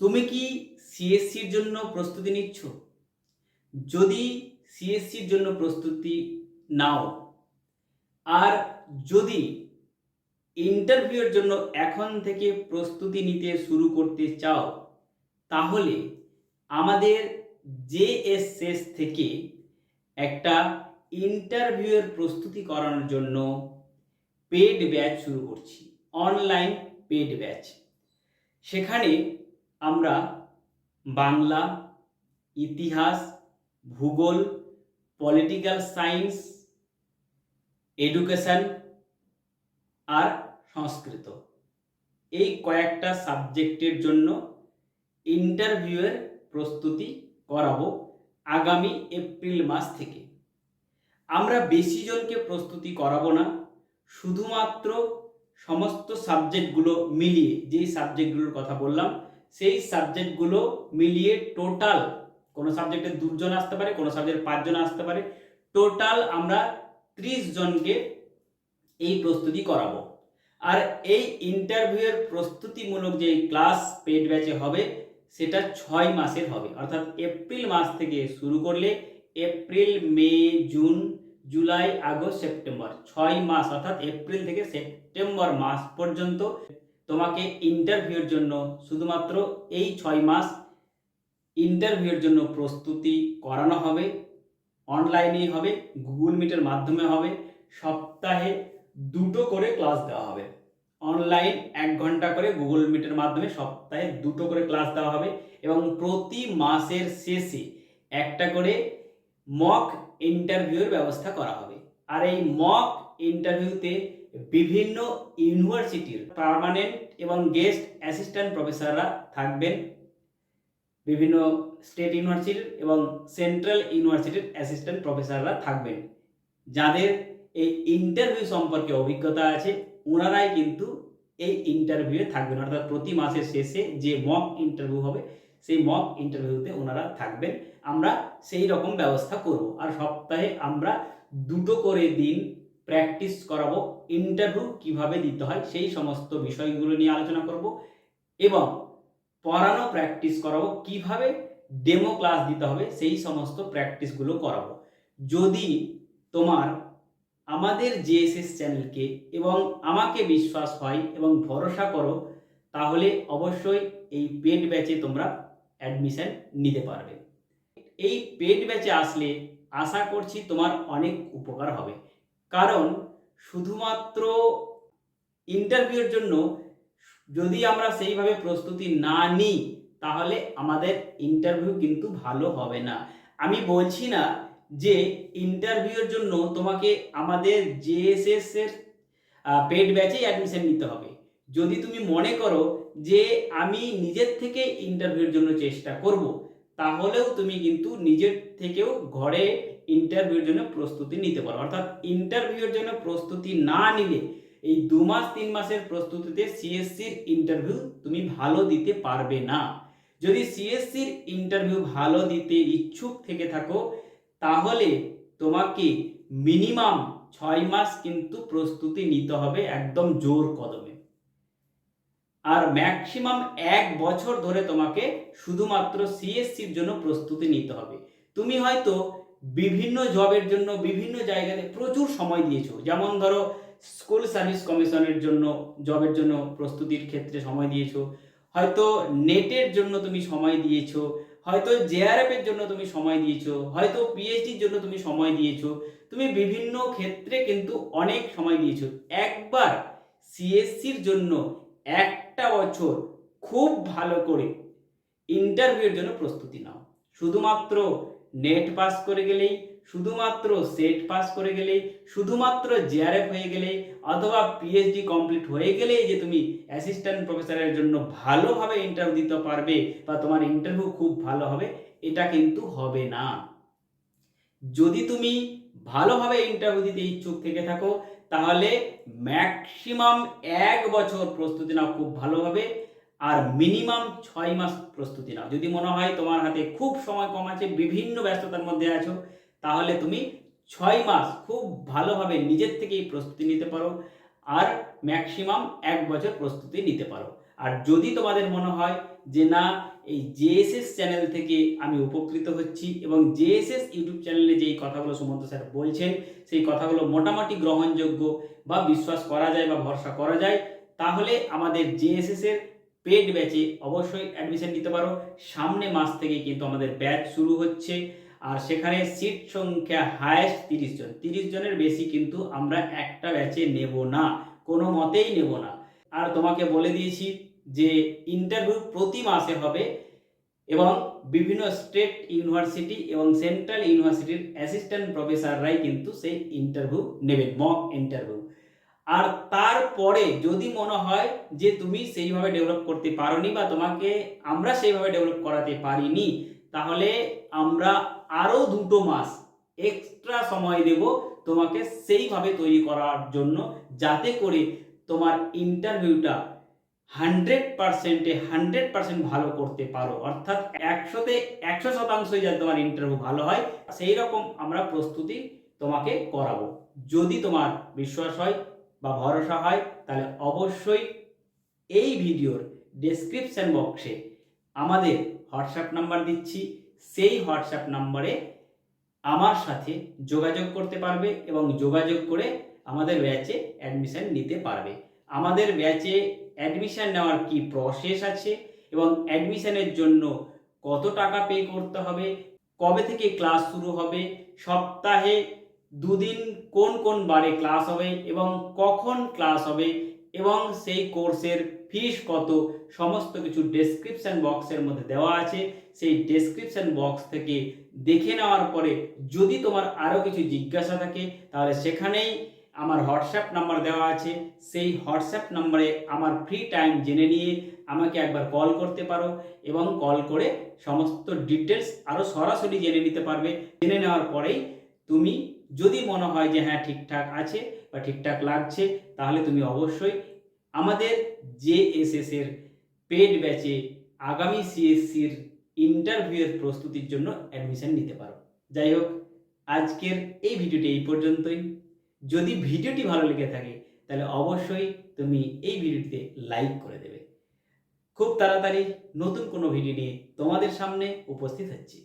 তুমি কি সিএসসির জন্য প্রস্তুতি নিচ্ছ? যদি সিএসসির জন্য প্রস্তুতি নাও, আর যদি ইন্টারভিউর জন্য এখন থেকে প্রস্তুতি নিতে শুরু করতে চাও, তাহলে আমাদের জেএসএস থেকে একটা ইন্টারভিউয়ের প্রস্তুতি করানোর জন্য পেড ব্যাচ শুরু করছি অনলাইন পেড ব্যাচ সেখানে আমরা বাংলা, ইতিহাস, ভূগোল পলিটিক্যাল সায়েন্স এডুকেশন আর সংস্কৃত। এই কয়েকটা সাবজেক্টের জন্য ইন্টারভিউয়ের প্রস্তুতি করাবো আগামী এপ্রিল মাস থেকে। আমরা বেশি জনকে প্রস্তুতি করাবো না, শুধুমাত্র সমস্ত সাবজেক্টগুলো মিলিয়ে, যেই সাবজেক্টগুলোর কথা বললাম সেই সাবজেক্টগুলো মিলিয়ে টোটাল কোনো সাবজেক্টে দুজন আসতে পারে, কোনো সাবজেক্টে পাঁচজন আসতে পারে। টোটাল আমরা ত্রিশ জনকে এই প্রস্তুতি করাবো। আর এই ইন্টারভিউয়ের প্রস্তুতিমূলক যে ক্লাস পেড ব্যাচে হবে, সেটা ছয় মাসের হবে। অর্থাৎ এপ্রিল মাস থেকে শুরু করলে April May June July August September ছয় মাস। অর্থাৎ এপ্রিল থেকে সেপ্টেম্বর মাস পর্যন্ত তোমাকে ইন্টারভিউর জন্য শুধুমাত্র এই ছয় মাস ইন্টারভিউর জন্য প্রস্তুতি করানো হবে অনলাইনেই হবে গুগল মিটের মাধ্যমে হবে, সপ্তাহে দুটো করে ক্লাস দেওয়া হবে। অনলাইন এক ঘণ্টা করে গুগল মিটের মাধ্যমে সপ্তাহে দুটো করে ক্লাস দেওয়া হবে এবং প্রতি মাসের শেষে একটা করে মক ইন্টারভিউর ব্যবস্থা করা হবে। আর এই মক ইন্টারভিউতে বিভিন্ন ইউনিভার্সিটির পার্মানেন্ট এবং গেস্ট অ্যাসিস্ট্যান্ট প্রফেসররা থাকবেন। বিভিন্ন স্টেট ইউনিভার্সিটির এবং সেন্ট্রাল ইউনিভার্সিটির অ্যাসিস্ট্যান্ট প্রফেসররা থাকবেন। যাদের এই ইন্টারভিউ সম্পর্কে অভিজ্ঞতা আছে, ওনারাই কিন্তু এই ইন্টারভিউয়ে থাকবেন। অর্থাৎ প্রতি মাসের শেষে যে মক ইন্টারভিউ হবে, সেই মক ইন্টারভিউতে ওনারা থাকবেন। আমরা সেই রকম ব্যবস্থা করব। আর সপ্তাহে আমরা দুটো করে দিন প্র্যাকটিস করাবো ইন্টারভিউ কীভাবে দিতে হয়, সেই সমস্ত বিষয়গুলো নিয়ে আলোচনা করব এবং পড়ানো প্র্যাকটিস করাবো, কীভাবে ডেমো ক্লাস দিতে হবে, সেই সমস্ত প্র্যাকটিসগুলো করাবো। যদি তোমার আমাদের জেএসএস চ্যানেলকে এবং আমাকে বিশ্বাস হয় এবং ভরসা করো, তাহলে অবশ্যই এই পেড ব্যাচে তোমরা অ্যাডমিশন নিতে পারবে। এই পেড ব্যাচে আসলে আশা করছি তোমার অনেক উপকার হবে। কারণ শুধুমাত্র ইন্টারভিউর জন্য যদি আমরা সেইভাবে প্রস্তুতি না নিই, তাহলে আমাদের ইন্টারভিউ কিন্তু ভালো হবে না। আমি বলছি না যে ইন্টারভিউর জন্য তোমাকে আমাদের জেএসএস এর পেড ব্যাচেই অ্যাডমিশন নিতে হবে। যদি তুমি মনে করো যে আমি নিজের থেকে ইন্টারভিউর জন্য চেষ্টা করব তাহলেও তুমি কিন্তু নিজের থেকেও ঘরে ইন্টারভিউর জন্য প্রস্তুতি নিতে পারো। অর্থাৎ ইন্টারভিউর জন্য প্রস্তুতি না নিলে এই দু মাস, তিন মাসের প্রস্তুতিতে সিএসসির ইন্টারভিউ তুমি ভালো দিতে পারবে না। যদি সিএসসির ইন্টারভিউ ভালো দিতে ইচ্ছুক থেকে থাকো, তাহলে তোমাকে মিনিমাম ছয় মাস কিন্তু প্রস্তুতি নিতে হবে একদম জোর কদমে। আর ম্যাক্সিমাম এক বছর ধরে তোমাকে শুধুমাত্র সিএসসির জন্য প্রস্তুতি নিতে হবে। তুমি হয়তো বিভিন্ন জবের জন্য, বিভিন্ন জায়গাতে প্রচুর সময় দিয়েছ। যেমন ধরো স্কুল সার্ভিস কমিশনের জন্য জবের জন্য প্রস্তুতির ক্ষেত্রে সময় দিয়েছ। হয়তো নেটের জন্য তুমি সময় দিয়েছ। হয়তো জেআরএফ এর জন্য তুমি সময় দিয়েছ। হয়তো পিএইচডির জন্য তুমি সময় দিয়েছ। তুমি বিভিন্ন ক্ষেত্রে কিন্তু অনেক সময় দিয়েছ। একবার সিএসসির জন্য একটা বছর খুব ভালো করে ইন্টারভিউর জন্য প্রস্তুতি নাও। শুধুমাত্র নেট পাস করে গেলেই, শুধুমাত্র সেট পাস করে গেলেই, শুধুমাত্র জেআরএফ হয়ে গেলেই, অথবা পিএইচডি কমপ্লিট হয়ে গেলেই যে তুমি অ্যাসিস্ট্যান্ট প্রফেসরের জন্য ভালোভাবে ইন্টারভিউ দিতে পারবে বা তোমার ইন্টারভিউ খুব ভালো হবে, এটা কিন্তু হবে না। যদি তুমি ভালোভাবে ইন্টারভিউ দিতে ইচ্ছুক থেকে থাকো, তাহলে ম্যাক্সিমাম এক বছর প্রস্তুতি নাও খুব ভালোভাবে, আর মিনিমাম ছয় মাস প্রস্তুতি নাও। যদি মনে হয় তোমার হাতে খুব সময় কম আছে, বিভিন্ন ব্যস্ততার মধ্যে আছো, তাহলে তুমি ছয় মাস খুব ভালোভাবে নিজের থেকেই প্রস্তুতি নিতে পারো, আর ম্যাক্সিমাম এক বছর প্রস্তুতি নিতে পারো। আর যদি তোমাদের মনে হয় যে না, এই জেএসএস চ্যানেল থেকে আমি উপকৃত হচ্ছি এবং জেএসএস ইউটিউব চ্যানেলে যেই কথাগুলো সুমন্ত স্যার বলছেন, সেই কথাগুলো মোটামুটি গ্রহণযোগ্য বা বিশ্বাস করা যায় বা ভরসা করা যায়, তাহলে আমাদের জেএসএস এর পেড ব্যাচে অবশ্যই অ্যাডমিশন নিতে পারো। সামনে মাস থেকে কিন্তু আমাদের ব্যাচ শুরু হচ্ছে আর সেখানে সিট সংখ্যা হায়েস্ট তিরিশ জন। তিরিশ জনের বেশি কিন্তু আমরা একটা ব্যাচে নেব না, কোনো মতেই নেব না। আর তোমাকে বলে দিয়েছি যে ইন্টারভিউ প্রতি মাসে হবে এবং বিভিন্ন স্টেট ইউনিভার্সিটি এবং সেন্ট্রাল ইউনিভার্সিটির অ্যাসিস্ট্যান্ট প্রফেসররাই কিন্তু সেই ইন্টারভিউ নেবেন মক ইন্টারভিউ আর তারপরে যদি মনে হয় যে তুমি সেইভাবে ডেভেলপ করতে পারোনি বা তোমাকে আমরা সেইভাবে ডেভেলপ করাতে পারিনি, তাহলে আমরা আরও দুটো মাস এক্সট্রা সময় দেব তোমাকে সেইভাবে তৈরি করার জন্য যাতে করে তোমার ইন্টারভিউটা হান্ড্রেড পার্সেন্টে হান্ড্রেড পার্সেন্ট ভালো করতে পারো। অর্থাৎ একশোতে একশো শতাংশই যাতে তোমার ইন্টারভিউ ভালো হয়, সেই রকম আমরা প্রস্তুতি তোমাকে করাবো। যদি তোমার বিশ্বাস হয় বা ভরসা হয়, তাহলে অবশ্যই এই ভিডিওর ডেসক্রিপশন বক্সে আমাদের হোয়াটসঅ্যাপ নাম্বার দিচ্ছি। সেই হোয়াটসঅ্যাপ নাম্বারে আমার সাথে যোগাযোগ করতে পারবে এবং যোগাযোগ করে আমাদের ব্যাচে অ্যাডমিশন নিতে পারবে। আমাদের ব্যাচে অ্যাডমিশন নেওয়ার কি প্রসেস আছে এবং অ্যাডমিশনের জন্য কত টাকা পে করতে হবে? কবে থেকে ক্লাস শুরু হবে? সপ্তাহে দুদিন কোন কোন বারে ক্লাস হবে এবং কখন ক্লাস হবে এবং সেই কোর্সের ফিস কত? সমস্ত কিছু ডেসক্রিপশন বক্সের মধ্যে দেওয়া আছে। সেই ডেসক্রিপশন বক্স থেকে দেখে নেওয়ার পরে যদি তোমার আরও কিছু জিজ্ঞাসা থাকে, তাহলে সেখানেই আমার হোয়াটসঅ্যাপ নাম্বার দেওয়া আছে। সেই হোয়াটসঅ্যাপ নাম্বারে আমার ফ্রি টাইম জেনে নিয়ে আমাকে একবার কল করতে পারো এবং কল করে সমস্ত ডিটেলস আরও সরাসরি জেনে নিতে পারবে। জেনে নেওয়ার পরেই তুমি যদি মনে হয় যে হ্যাঁ ঠিকঠাক আছে বা ঠিকঠাক লাগছে, তাহলে তুমি অবশ্যই আমাদের জে এস এস এর পেড ব্যাচে আগামী সিএসসির ইন্টারভিউয়ের প্রস্তুতির জন্য অ্যাডমিশন নিতে পারো। যাই হোক, আজকের এই ভিডিওটি এই পর্যন্তই। যদি ভিডিওটি ভালো লেগে থাকে, তাহলে অবশ্যই তুমি এই ভিডিওটিতে লাইক করে দেবে। খুব তাড়াতাড়ি নতুন কোনো ভিডিও নিয়ে তোমাদের সামনে উপস্থিত হচ্ছি।